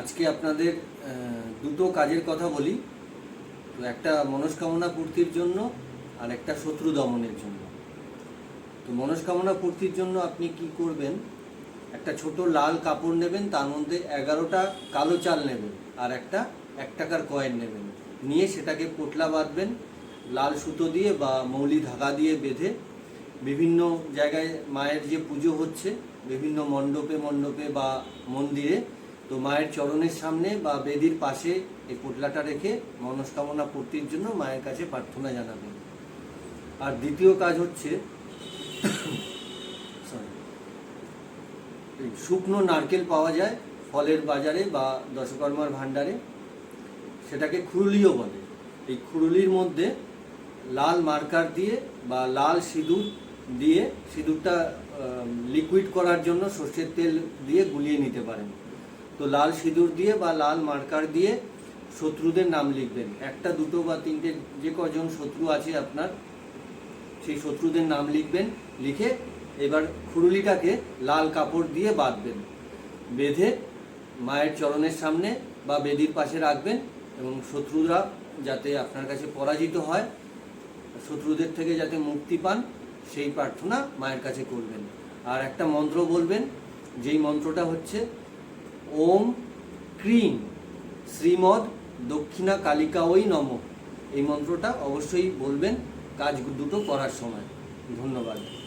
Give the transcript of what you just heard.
আজকে আপনাদের দুটো কাজের কথা বলি। তো একটা মনস্কামনা পূর্তির জন্য আর একটা শত্রু দমনের জন্য। তো মনস্কামনা পূর্তির জন্য আপনি কি করবেন? একটা ছোট লাল কাপড় নেবেন, তার মধ্যে এগারোটা কালো চাল নেবেন আর একটা এক টাকার কয়েন নেবেন। নিয়ে সেটাকে পোটলা বাঁধবেন, লাল সুতো দিয়ে বা মৌলি ধাগা দিয়ে বেঁধে বিভিন্ন জায়গায় মায়ের যে পুজো হচ্ছে, বিভিন্ন মণ্ডপে মণ্ডপে বা মন্দিরে তো মায়ের চরণের সামনে বা বেদির পাশে এই পোটলাটা রেখে মনস্কামনা পূর্তির জন্য মায়ের কাছে প্রার্থনা জানাবেন। আর দ্বিতীয় কাজ হচ্ছে শুকনো নারকেল পাওয়া যায় ফলের বাজারে বা দশকর্মার ভাণ্ডারে। সেটাকে খুরুলিও বলে। এই খুরুলির মধ্যে লাল মার্কার দিয়ে বা লাল সিঁদুর দিয়ে, সিঁদুরটা লিকুইড করার জন্য সর্ষের তেল দিয়ে গুলিয়ে নিতে পারেন। তো লাল সিঁদুর দিয়ে বা লাল মার্কার দিয়ে শত্রুদের নাম লিখবেন। একটা, দুটো বা তিনটে যে কজন শত্রু আছে আপনার, সেই শত্রুদের নাম লিখবেন, লিখে এবার খুরুলিটাকে লাল কাপড় দিয়ে বাঁধবেন। বেঁধে মায়ের চরণের সামনে বা বেদির পাশে রাখবেন এবং শত্রুরা যাতে আপনার কাছে পরাজিত হয়, শত্রুদের থেকে যাতে মুক্তি পান, সেই প্রার্থনা মায়ের কাছে করবেন। আর একটা মন্ত্র বলবেন, যেই মন্ত্রটা হচ্ছে ওম ক্রিম। শ্রীমদ দক্ষিণা কালিকা ওই নম। এই মন্ত্রটা অবশ্যই বলবেন কাজ দুটো করার সময়। ধন্যবাদ।